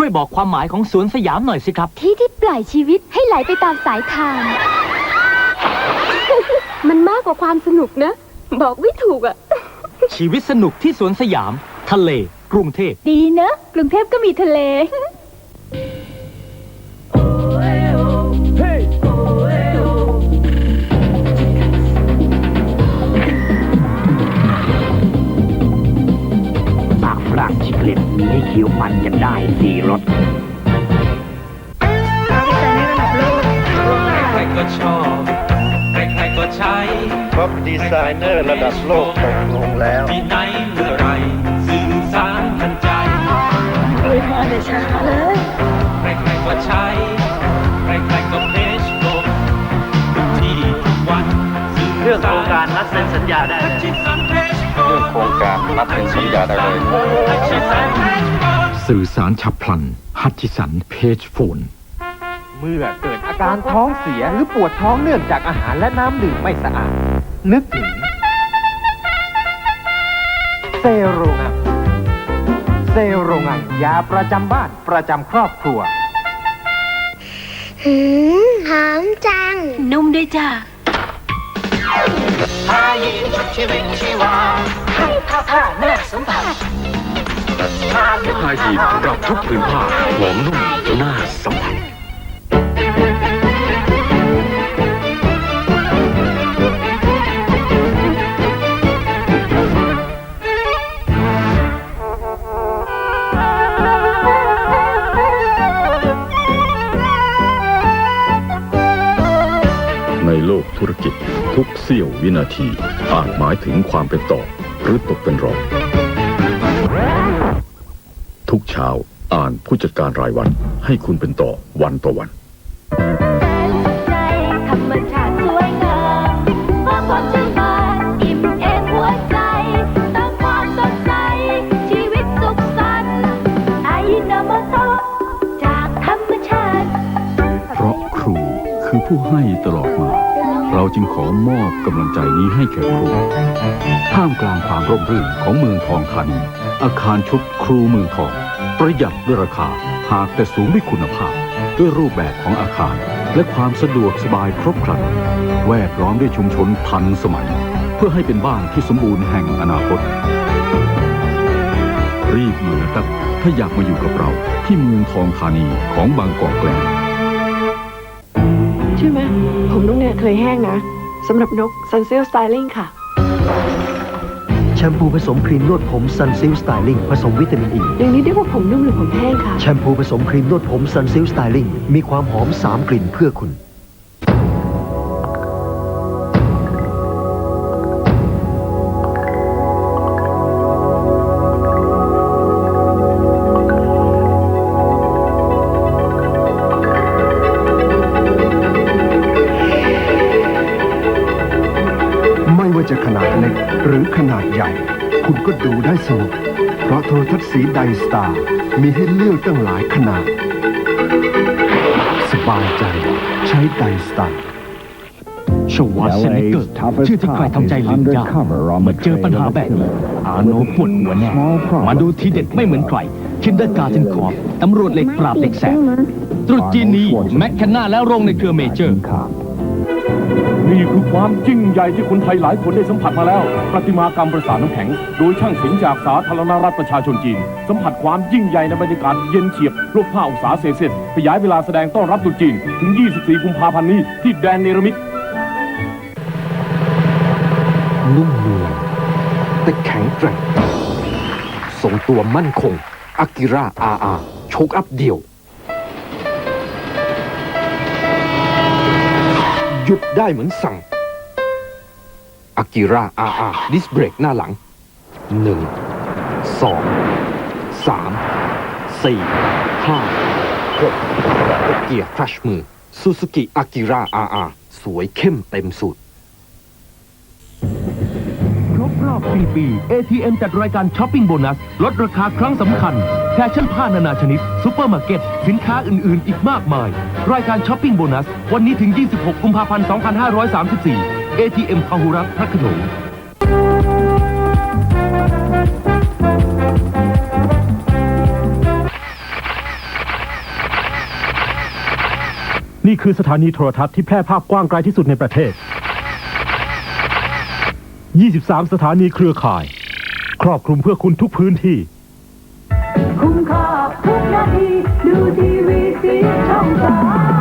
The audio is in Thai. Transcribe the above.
ช่วยบอกความหมายของสวนสยามหน่อยสิครับ ที่ที่ปล่อยชีวิตให้ไหลไปตามสายทาน มันมากกว่าความสนุกนะ บอกไม่ถูกอะชีวิตสนุกที่สวนสยาม ทะเล กรุงเทพ ดีเนอะกรุงเทพก็มีทะเล คี้ยวมันกันได้สี่รสใครๆก็ชอบ ใครๆก็ใช้ ท็อปดีไซเนอร์ระดับโลกตกลงแล้ว ที่ไหนเมื่อไรสื่อสารทันใจใครๆก็ใช้ ใครๆก็เพจโลกทุกที่ทุกวันสื่เรื่องโครงการนัดเซ็นสัญญาได้เลยชิดสันเพจโลเรื่องโครงการนัดเป็นสัญญาได้เลยชิดสันเพจโล สื่อสารฉับพลัน ฮัตชิสัน เพจโฟน เมื่อเกิดอาการท้องเสียหรือปวดท้องเนื่องจากอาหารและน้ำดื่มไม่สะอาด นึกถึง เซโรงอัง เซโรงอังยาประจำบ้านประจำครอบครัว หืมหอมจัง นุ่มด้วยจ้าผ้ายีนชุดชีวิตชีวาผ้ายีนสำหรับทุกผืนผ้าหอมนุ่มน่าสัมผัสในโลกธุรกิจทุกเสี้ยววินาทีอาจหมายถึงความเป็นต่อหรือตกเป็นรอง ทุกเช้าอ่านผู้จัดการรายวัน ให้คุณเป็นต่อวันต่อวันใจธรรมชาติสวยงามมากความชื่นบานอิ่มเอมหัวใจเติมความสดใสชีวิตสุขสันต์อายินามโตจากธรรมชาติเพราะครูคือผู้ให้ตลอดมา เราจึงขอมอบกำลังใจนี้ให้แก่ครูท่ามกลางความร่มรื่นของเมืองทองธานี อาคารชุดครูเมืองทอง ประหยัดด้วยราคาหากแต่สูงด้วยคุณภาพ ด้วยรูปแบบของอาคาร และความสะดวกสบายครบครัน แวดล้อมด้วยชุมชนทันสมัย เพื่อให้เป็นบ้านที่สมบูรณ์แห่งอนาคต รีบมานะครับ ถ้าอยากมาอยู่กับเราที่เมืองทองธานีของบางกอกแกลนใช่ไหมผมนกเนี่ยเคยแห้งนะสำหรับนก Sunsil Styling ค่ะ แชมพูผสมครีมนวดผม Sunsilk Styling ผสมวิตามินอ e. ีอย่างนี้เรียกว่าผมนุ่มหรือผมแห้งค่ะแชมพูผสมครีมนวดผม Sunsilk Styling มีความหอม 3 กลิ่นเพื่อคุณ ไม่ว่าจะขนาดเล็กหรือขนาดใหญ่ คุณก็ดูได้สนุกเพราะโทรทัศน์สีไดสตาร์มีให้เลือกตั้งหลายขนาด สบายใจใช้ไดสตาร์ชวาเซนเกอร์ชื่อที่ใครทำใจลืมยากเมื่อเจอปัญหาแบบนี้ อาโนปวดหัวแน่ มาดูทีเด็ดไม่เหมือนใครคินเดอร์การ์เทนคอร์ตำรวจเหล็กปราบเหล็กแสบตรุษจีนนี้แมคแคนนาและโรงในเครือเมเจอร์ นี่คือความยิ่งใหญ่ที่คนไทยหลายคนได้สัมผัสมาแล้ว ประติมากรรมประสานน้ำแข็ง โดยช่างศิลป์จากสาธารณรัฐประชาชนจีน สัมผัสความยิ่งใหญ่ในบรรยากาศเย็นเฉียบลบ5องศาเซเซียสขยายเวลาแสดงต้อนรับตุจีน ถึง 24 กุมภาพันธ์นี้ที่แดนเนรมิตนุ่มนวลแต่แข็งแกร่งทรงตัวมั่นคงอากิระอาอาโชกอัพเดียว หยุดได้เหมือนสั่ง อากิระอาอาดิสเบรกหน้าหลังหนึ่งสองสามสี่ห้าหกเกียร์คลัชมือซูซูกิอากิระอาอาสวยเข้มเต็มสุด รอบ 4 ปี ATM จัดรายการช้อปปิ้งโบนัส ลดราคาครั้งสำคัญ แฟชั่นผ้านานาชนิดซูเปอร์มาร์เก็ต สินค้าอื่น ๆ อีกมากมาย รายการช้อปปิ้งโบนัส วันนี้ถึง 26 กุมภาพันธ์ 2534 ATM พหุรัตพระขนงนี่คือสถานีโทรทัศน์ที่แพร่ภาพกว้างไกลที่สุดในประเทศ 23 สถานีเครือข่าย ครอบคลุมเพื่อคุณทุกพื้นที่ คุ้มค่าทุกนาที ดูทีวีสีช่องสา